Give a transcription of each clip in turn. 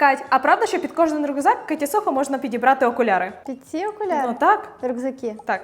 Кать, а правда, що під кожен рюкзак Каті Сохо можна підібрати окуляри? Під ці окуляри? Ну так, Рюкзаки. так.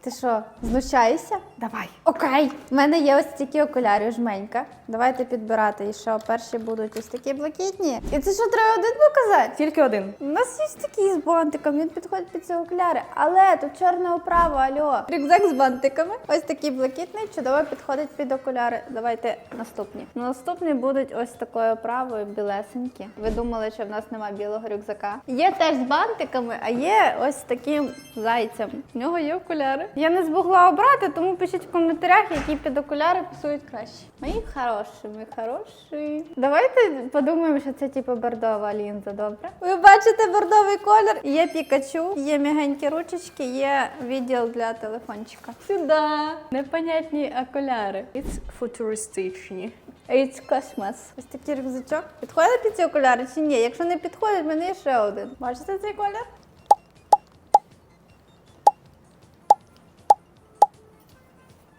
Ти що, знущаєшся? Давай. Окей. У мене є ось такі окуляри, жменька. Давайте підбирати. І що, перші будуть ось такі блакитні. І це що, треба один показати? Тільки один. У нас є такий з бантиком, він підходить під ці окуляри. Але тут чорна оправа, альо. Рюкзак з бантиками. Ось такий блакитний, чудово підходить під окуляри. Давайте наступні. Наступні будуть ось такою оправою, білесенькі. Ви думали, що в нас немає білого рюкзака? Є теж з бантиками, а є ось таким зайцем. В нього є окуляри. Я не змогла обрати, тому пишіть в коментарях, які під окуляри пасують краще. Мої хороші, мої хороші. Давайте подумаємо, що це типу бордова лінза, добре? Ви бачите бордовий колір? Є Пікачу, є м'ягенькі ручечки, є відділ для телефончика. Сюди! Непонятні окуляри. It's футуристичні. It's Cosmos. Ось такий рюкзачок. Підходить під ці окуляри чи ні? Якщо не підходить, в мене є ще один. Бачите цей колір?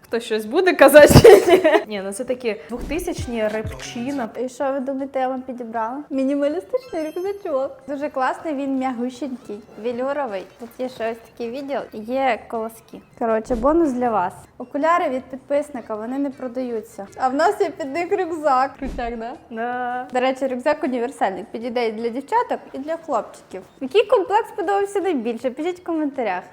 Хто щось буде казати? чи Ні, Ні, ну це такі 2000-ні репчина. І що ви думаєте, я вам підібрала? Мінімалістичний рюкзачок. Дуже класний, він м'ягущенький, велюровий. Тут є ще ось такий відділ, є колоски. Коротше, бонус для вас. Окуляри від підписника, вони не продаються. А в нас є під них рюкзак. Крутяк, да? Да. До речі, рюкзак універсальний. Підійде і для дівчаток, і для хлопчиків. Який комплекс сподобався найбільше? Пишіть в коментарях.